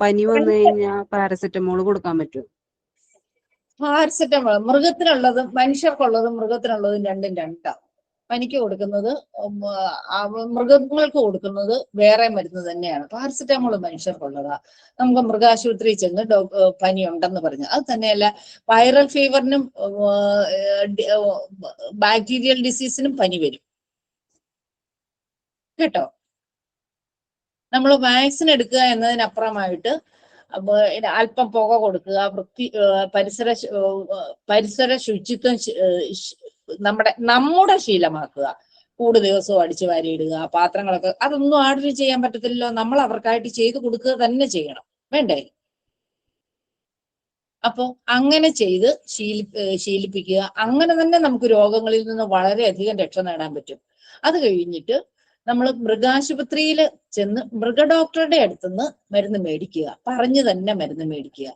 പനി വന്നു കഴിഞ്ഞാൽ പാരസെറ്റമോൾ കൊടുക്കാൻ പറ്റും പാരസെറ്റമോൾ മൃഗത്തിനുള്ളതും മനുഷ്യർക്കുള്ളതും മൃഗത്തിനുള്ളതും രണ്ടും രണ്ടാണ് പനിക്ക് കൊടുക്കുന്നത് മൃഗങ്ങൾക്ക് കൊടുക്കുന്നത് വേറെ മരുന്ന് തന്നെയാണ്. പാരസെറ്റമോൾ മനുഷ്യർക്കുള്ളതാ. നമുക്ക് മൃഗാശുപത്രിയിൽ ചെന്ന് പനി ഉണ്ടെന്ന് പറഞ്ഞു. അത് തന്നെയല്ല വൈറൽ ഫീവറിനും ബാക്ടീരിയൽ ഡിസീസിനും പനി വരും. കേട്ടോ? നമ്മൾ വാക്സിൻ എടുക്കുക എന്നതിനപ്പുറമായിട്ട് അല്പം പുക കൊടുക്കുക വൃത്തി പരിസര പരിസര ശുചിത്വം നമ്മുടെ നമ്മുടെ ശീലമാക്കുക. കൂട് ദിവസവും അടിച്ചു വാരിയിടുക പാത്രങ്ങളൊക്കെ അതൊന്നും ആർഡർ ചെയ്യാൻ പറ്റത്തില്ലല്ലോ. നമ്മൾ അവർക്കായിട്ട് ചെയ്തു കൊടുക്കുക തന്നെ ചെയ്യണം. വേണ്ടേ? അപ്പോൾ അങ്ങനെ ചെയ്ത് ശീലി ശീലിപ്പിക്കുക. അങ്ങനെ തന്നെ നമുക്ക് രോഗങ്ങളിൽ നിന്ന് വളരെയധികം രക്ഷ നേടാൻ പറ്റും. അത് കഴിഞ്ഞിട്ട് നമ്മൾ മൃഗാശുപത്രിയിൽ ചെന്ന് മൃഗഡോക്ടറുടെ അടുത്തുനിന്ന് മരുന്ന് മേടിക്കുക. പറഞ്ഞു തന്നെ മരുന്ന് മേടിക്കുക.